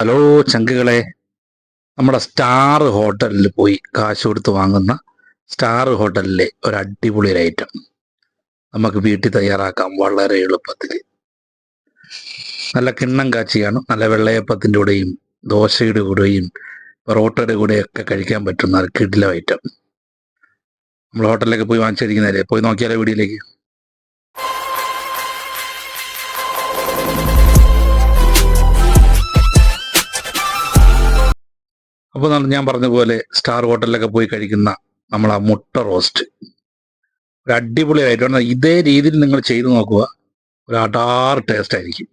Hello ചങ്കുകളെ. നമ്മുടെ star ഹോട്ടലിൽ പോയി കാശ് കൊടുത്ത് വാങ്ങുന്ന സ്റ്റാർ ഹോട്ടലിലെ ഒരു അടിപൊളി ഐറ്റം നമുക്ക് വീട്ടിൽ തയ്യാറാക്കാം വളരെ എളുപ്പത്തിൽ. നല്ല കിണ്ണം കാച്ചിയാണ് നല്ല വെള്ളയപ്പത്തിന്റെ കൂടെയും ദോശയുടെ കൂടെയും പൊറോട്ടയുടെ കൂടെയൊക്കെ കഴിക്കാൻ പറ്റുന്ന ഒരു കിടിലം ഐറ്റം നമ്മൾ ഹോട്ടലിലേക്ക് പോയി വാങ്ങിച്ചിരിക്കുന്നതല്ലേ? പോയി നോക്കിയാലോ വീഡിയോയിലേക്ക് അപ്പോൾ ഞാൻ പറഞ്ഞ പോലെ സ്റ്റാർ ഹോട്ടലിലൊക്കെ പോയി കഴിക്കുന്ന നമ്മൾ ആ മുട്ട റോസ്റ്റ്. ഒരു അടിപൊളി ആയിട്ടാണ് ഇതേ രീതിയിൽ നിങ്ങൾ ചെയ്തു നോക്കുക. ഒരു അടാർ ടേസ്റ്റ് ആയിരിക്കും.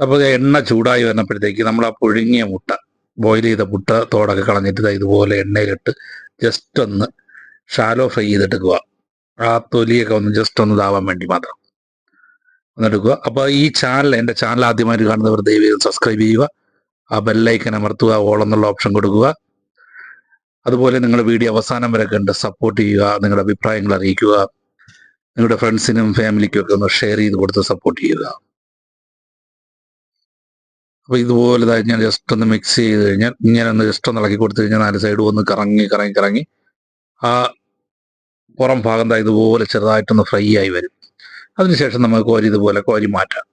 അപ്പോൾ എണ്ണ ചൂടായി വന്നപ്പോഴത്തേക്ക് നമ്മൾ ആ പുഴുങ്ങിയ മുട്ട ബോയിൽ ചെയ്ത മുട്ട തോടൊക്കെ കളഞ്ഞിട്ട് ഇതുപോലെ എണ്ണയിലിട്ട് ജസ്റ്റ് ഒന്ന് ഷാലോ ഫ്രൈ ചെയ്തെടുക്കുക. ആ തൊലിയൊക്കെ ഒന്ന് ജസ്റ്റ് ഒന്ന് ഇതാവാൻ വേണ്ടി മാത്രം. ഒന്നെടുക്കുക അപ്പോൾ ഈ ചാനൽ എന്റെ ചാനൽ ആദ്യമായിട്ട് കാണുന്നവർ ദയവ് സബ്സ്ക്രൈബ് ചെയ്യുക. ആ ബെല്ലൈക്കൻ അമർത്തുക ഓൾ എന്നുള്ള ഓപ്ഷൻ കൊടുക്കുക. അതുപോലെ നിങ്ങൾ വീഡിയോ അവസാനം വരെ കണ്ട് സപ്പോർട്ട് ചെയ്യുക നിങ്ങളുടെ അഭിപ്രായങ്ങൾ അറിയിക്കുക നിങ്ങളുടെ ഫ്രണ്ട്സിനും ഫാമിലിക്കും ഒക്കെ ഒന്ന് ഷെയർ ചെയ്ത് കൊടുത്ത് സപ്പോർട്ട് ചെയ്യുക. അപ്പോൾ ഇതുപോലെ ഞാൻ ജസ്റ്റ് ഒന്ന് മിക്സ് ചെയ്ത് കഴിഞ്ഞാൽ ഇങ്ങനെ ഒന്ന് ജസ്റ്റ് ഒന്ന് ഇളക്കി കൊടുത്തു കഴിഞ്ഞാൽ നാല് സൈഡും ഒന്ന് കറങ്ങി കറങ്ങി കറങ്ങി ആ പുറം ഭാഗം ദാ ഇതുപോലെ ചെറുതായിട്ടൊന്ന് ഫ്രൈ ആയി വരും. അതിനുശേഷം നമുക്ക് കോരി ഇതുപോലെ കോരി മാറ്റാം.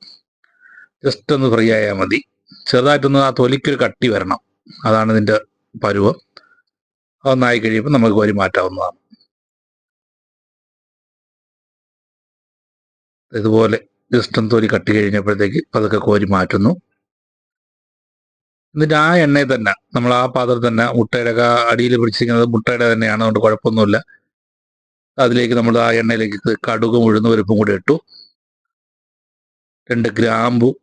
ജസ്റ്റ് ഒന്ന് ഫ്രൈ ആയാൽ മതി. ചെറുതായിട്ടൊന്ന് ആ തൊലിക്കൊരു കട്ടി വരണം. അതാണ് ഇതിന്റെ പരുവം. അതൊന്നായി കഴിയുമ്പോൾ നമുക്ക് കോരി മാറ്റാവുന്നതാണ്. ഇതുപോലെ ജസ്റ്റ് തൊലി കട്ടി കഴിഞ്ഞപ്പോഴത്തേക്ക് പതുക്കെ കോരി മാറ്റുന്നു. എന്നിട്ട് ആ എണ്ണയിൽ തന്നെ നമ്മൾ ആ പാത്രത്തിൽ തന്നെ മുട്ടയുടെ അടിയിൽ പിടിച്ചിരിക്കുന്നത് മുട്ടയുടെ തന്നെയാണ് അതുകൊണ്ട് കുഴപ്പമൊന്നുമില്ല. അതിലേക്ക് നമ്മൾ ആ എണ്ണയിലേക്ക് കടുകും ഉഴുന്നുപരിപ്പും കൂടി ഇട്ടു. രണ്ട് ഗ്രാമ്പു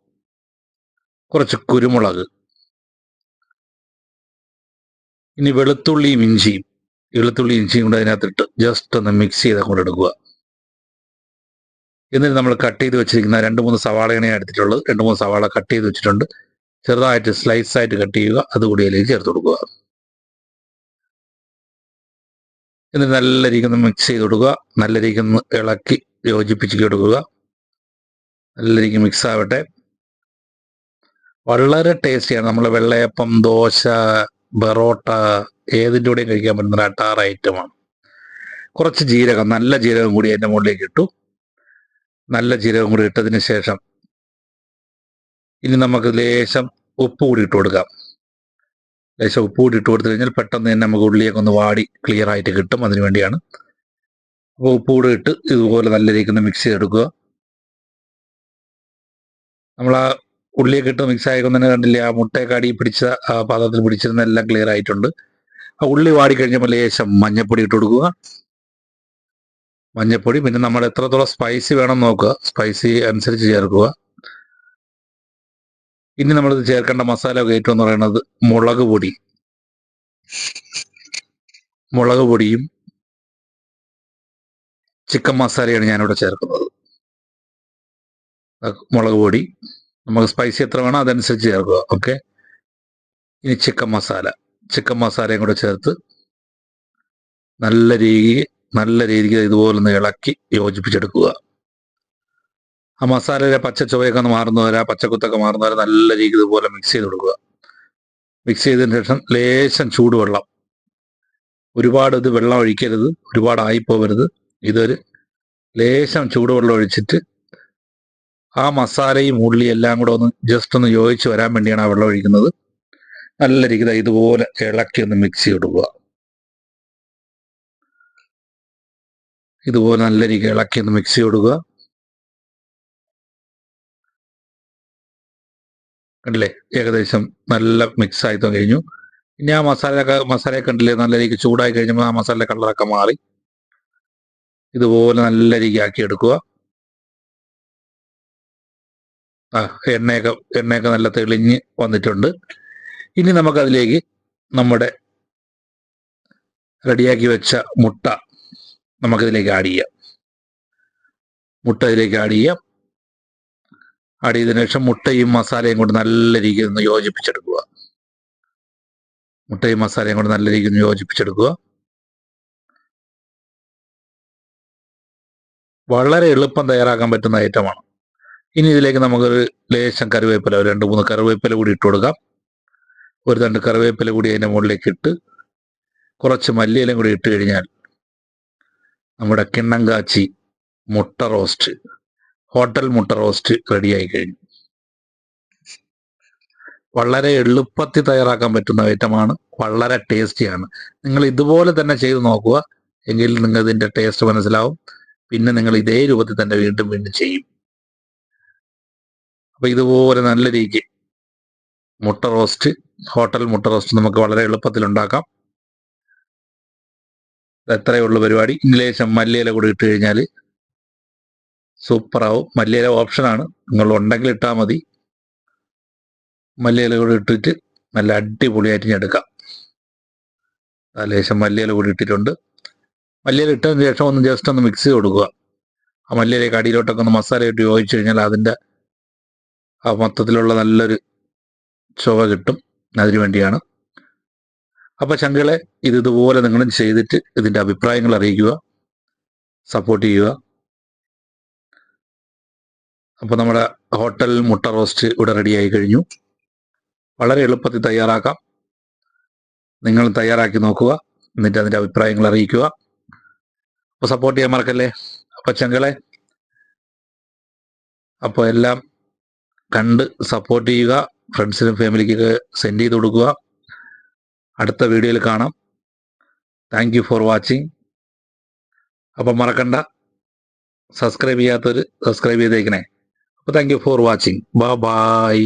കുറച്ച് കുരുമുളക് ഇനി വെളുത്തുള്ളിയും ഇഞ്ചിയും. വെളുത്തുള്ളി ഇഞ്ചിയും കൂടെ അതിനകത്തിട്ട് ജസ്റ്റ് ഒന്ന് മിക്സ് ചെയ്ത് കൊണ്ടെടുക്കുക എന്നിട്ട് നമ്മൾ കട്ട് ചെയ്ത് വെച്ചിരിക്കുന്ന രണ്ട് മൂന്ന് സവാളയാണ് എടുത്തിട്ടുള്ളത്. രണ്ട് മൂന്ന് സവാള കട്ട് ചെയ്ത് വെച്ചിട്ടുണ്ട്. ചെറുതായിട്ട് സ്ലൈസ് ആയിട്ട് കട്ട് ചെയ്യുക. അതുകൂടി അതിലേക്ക് ചേർത്ത് കൊടുക്കുക. എന്നിട്ട് നല്ല ഒന്ന് മിക്സ് ചെയ്ത് കൊടുക്കുക. നല്ല ഒന്ന് ഇളക്കി യോജിപ്പിച്ച് കൊടുക്കുക. നല്ല രീതിക്ക് മിക്സ് ആവട്ടെ. വളരെ ടേസ്റ്റിയാണ്. നമ്മൾ വെള്ളയപ്പം ദോശ ബറോട്ട ഏതിന്റെ കൂടെയും കഴിക്കാൻ പറ്റുന്ന ഒരു അട്ടാർ ഐറ്റമാണ്. കുറച്ച് ജീരകം നല്ല ജീരകം കൂടി അതിന്റെ മുകളിലേക്ക് ഇട്ടു. നല്ല ജീരകം കൂടി ഇട്ടതിന് ശേഷം ഇനി നമുക്ക് ലേശം ഉപ്പ് കൂടി ഇട്ട് കൊടുക്കാം. ലേശം ഉപ്പ് കൂടി ഇട്ട് കൊടുത്തു കഴിഞ്ഞാൽ പെട്ടെന്ന് തന്നെ നമുക്ക് ഉള്ളിയൊക്കെ ഒന്ന് വാടി ക്ലിയർ ആയിട്ട് കിട്ടും അതിനു വേണ്ടിയാണ്. അപ്പോൾ ഉപ്പ് കൂടി ഇട്ട് ഇതുപോലെ നല്ല രീതിക്ക് മിക്സ് ചെയ്തെടുക്കുക. നമ്മൾ ആ ഉള്ളിയൊക്കെ ഇട്ട് മിക്സ് ആയിക്കൊന്നു കണ്ടില്ലേ? ആ മുട്ടയൊക്കെ അടി പിടിച്ച പാത്രത്തിൽ പിടിച്ചിരുന്ന എല്ലാം ക്ലിയർ ആയിട്ടുണ്ട്. ആ ഉള്ളി വാടി കഴിഞ്ഞപ്പോൾ ലേശം മഞ്ഞപ്പൊടി ഇട്ട് കൊടുക്കുക. മഞ്ഞപ്പൊടി പിന്നെ നമ്മൾ എത്രത്തോളം സ്പൈസി വേണം നോക്കുക. സ്പൈസി അനുസരിച്ച് ചേർക്കുക. ഇനി നമ്മളിത് ചേർക്കേണ്ട മസാല ഒക്കെ എന്ന് പറയുന്നത് മുളക് പൊടി. മുളക് പൊടിയും ചിക്കൻ മസാലയാണ് ഞാനിവിടെ ചേർക്കുന്നത്. മുളക് പൊടി. നമുക്ക് സ്പൈസി എത്ര വേണോ അതനുസരിച്ച് ചേർക്കുക ഓക്കെ ഇനി ചിക്കൻ മസാല ചിക്കൻ മസാലയും കൂടെ ചേർത്ത് നല്ല രീതി നല്ല രീതിക്ക് ഇതുപോലെ ഒന്ന് ഇളക്കി യോജിപ്പിച്ചെടുക്കുക. ആ മസാലയിലെ പച്ച ചുവയൊക്കെ ഒന്ന് മാറുന്നവരെ പച്ചക്കുത്തൊക്കെ മാറുന്നവരെ നല്ല രീതിക്ക് ഇതുപോലെ മിക്സ് ചെയ്ത് കൊടുക്കുക. മിക്സ് ചെയ്തതിന് ശേഷം ലേശം ചൂടുവെള്ളം. ഒരുപാട് ഇത് വെള്ളം ഒഴിക്കരുത് ഒരുപാട് ആയിപ്പോവരുത് ഇതൊരു ലേശം ചൂടുവെള്ളം ഒഴിച്ചിട്ട് ആ മസാലയും ഉള്ളി എല്ലാം കൂടെ ഒന്ന് ജസ്റ്റ് ഒന്ന് യോജിച്ച് വരാൻ വേണ്ടിയാണ് ആ വെള്ളം ഒഴിക്കുന്നത്. നല്ല രീതിയിൽ ഇതുപോലെ ഇളക്കി ഒന്ന് മിക്സ് ചെയ്തിടുക ഇതുപോലെ നല്ല രീതിയിൽ ഇളക്കി ഒന്ന് മിക്സ് ചെയ്തിടുക കണ്ടില്ലേ ഏകദേശം നല്ല മിക്സ് ആയി കഴിഞ്ഞു. ഇനി ആ മസാലയൊക്കെ മസാലയൊക്കെ കണ്ടില്ലേ നല്ല രീതിക്ക് ചൂടായി കഴിഞ്ഞപ്പോൾ ആ മസാല കളറൊക്കെ മാറി. ഇതുപോലെ നല്ല രീതിക്ക് ആക്കി എടുക്കുക ആ എണ്ണയൊക്കെ എണ്ണയൊക്കെ നല്ല തെളിഞ്ഞ് വന്നിട്ടുണ്ട്. ഇനി നമുക്കതിലേക്ക് നമ്മുടെ റെഡിയാക്കി വെച്ച മുട്ട നമുക്കിതിലേക്ക് ആഡ് ചെയ്യാം. മുട്ട ഇതിലേക്ക് ആഡ് ചെയ്യാം. ആഡ് ചെയ്തതിനു ശേഷം മുട്ടയും മസാലയും കൊണ്ട് നല്ല രീതിയിൽ ഒന്ന് യോജിപ്പിച്ചെടുക്കുക. മുട്ടയും മസാലയും കൊണ്ട് നല്ല രീതിയിൽ ഒന്ന് യോജിപ്പിച്ചെടുക്കുക. വളരെ എളുപ്പം തയ്യാറാക്കാൻ പറ്റുന്ന ഐറ്റമാണ്. ഇനി ഇതിലേക്ക് നമുക്കൊരു ലേശം കറിവേപ്പില ഒരു രണ്ട് മൂന്ന് കറിവേപ്പില കൂടി ഇട്ട് കൊടുക്കാം. ഒരു രണ്ട് കറിവേപ്പില കൂടി അതിന്റെ മുകളിലേക്ക് ഇട്ട് കുറച്ച് മല്ലിയിലും കൂടി ഇട്ട് കഴിഞ്ഞാൽ നമ്മുടെ കിണ്ണം കാച്ചി മുട്ട റോസ്റ്റ് ഹോട്ടൽ മുട്ട റോസ്റ്റ് റെഡിയായി കഴിഞ്ഞു. വളരെ എളുപ്പത്തിൽ തയ്യാറാക്കാൻ പറ്റുന്ന ഐറ്റമാണ് വളരെ ടേസ്റ്റിയാണ്. നിങ്ങൾ ഇതുപോലെ തന്നെ ചെയ്ത് നോക്കുക എങ്കിൽ നിങ്ങൾ ഇതിന്റെ ടേസ്റ്റ് മനസ്സിലാവും. പിന്നെ നിങ്ങൾ ഇതേ രൂപത്തിൽ തന്നെ വീണ്ടും വീണ്ടും ചെയ്യും. അപ്പൊ ഇതുപോലെ നല്ല രീതിക്ക് മുട്ട റോസ്റ്റ് ഹോട്ടൽ മുട്ട റോസ്റ്റ് നമുക്ക് വളരെ എളുപ്പത്തിൽ ഉണ്ടാക്കാം. എത്രയേ ഉള്ളൂ പരിപാടി. ഇംഗ്ലീഷ് മല്ലിയില കൂടി ഇട്ട് കഴിഞ്ഞാൽ സൂപ്പറാവും. മല്ലിയില ഓപ്ഷനാണ് നിങ്ങൾ ഉണ്ടെങ്കിൽ ഇട്ടാൽ മതി. മല്ലിയില കൂടി ഇട്ടിട്ട് നല്ല അടിപൊളിയായിട്ട് ഞാൻ എടുക്കാം. ലേശം മല്ലിയില കൂടി ഇട്ടിട്ടുണ്ട്. മല്ലിയില ഇട്ടതിന് ശേഷം ഒന്ന് ജസ്റ്റ് ഒന്ന് മിക്സ് ചെയ്ത് കൊടുക്കുക. ആ മല്ലിയിലേക്ക് അടിയിലോട്ടൊക്കെ ഒന്ന് മസാല ഇട്ട് യോജിച്ച് കഴിഞ്ഞാൽ അതിന്റെ മൊത്തത്തിലുള്ള നല്ലൊരു ചുവ കിട്ടും. അതിനു വേണ്ടിയാണ്. അപ്പോൾ ചങ്കളെ ഇത് ഇതുപോലെ നിങ്ങളും ചെയ്തിട്ട് ഇതിന്റെ അഭിപ്രായങ്ങൾ അറിയിക്കുക സപ്പോർട്ട് ചെയ്യുക. അപ്പോൾ നമ്മുടെ ഹോട്ടൽ മുട്ട റോസ്റ്റ് ഇവിടെ റെഡിയായി കഴിഞ്ഞു. വളരെ എളുപ്പത്തിൽ തയ്യാറാക്കാം. നിങ്ങൾ തയ്യാറാക്കി നോക്കുക എന്നിട്ട് അതിന്റെ അഭിപ്രായങ്ങൾ അറിയിക്കുക. അപ്പോൾ സപ്പോർട്ട് ചെയ്യാൻ മറക്കല്ലേ? അപ്പോൾ ചങ്കളെ അപ്പോൾ എല്ലാം കണ്ട് സപ്പോർട്ട് ചെയ്യുക ഫ്രണ്ട്സിനും ഫാമിലിക്കൊക്കെ സെൻഡ് ചെയ്ത് കൊടുക്കുക. അടുത്ത വീഡിയോയിൽ കാണാം. താങ്ക് ഫോർ വാച്ചിങ് അപ്പം മറക്കണ്ട. സബ്സ്ക്രൈബ് ചെയ്യാത്തവർ സബ്സ്ക്രൈബ് ചെയ്തേക്കണേ. അപ്പോൾ താങ്ക് ഫോർ വാച്ചിങ് ബൈ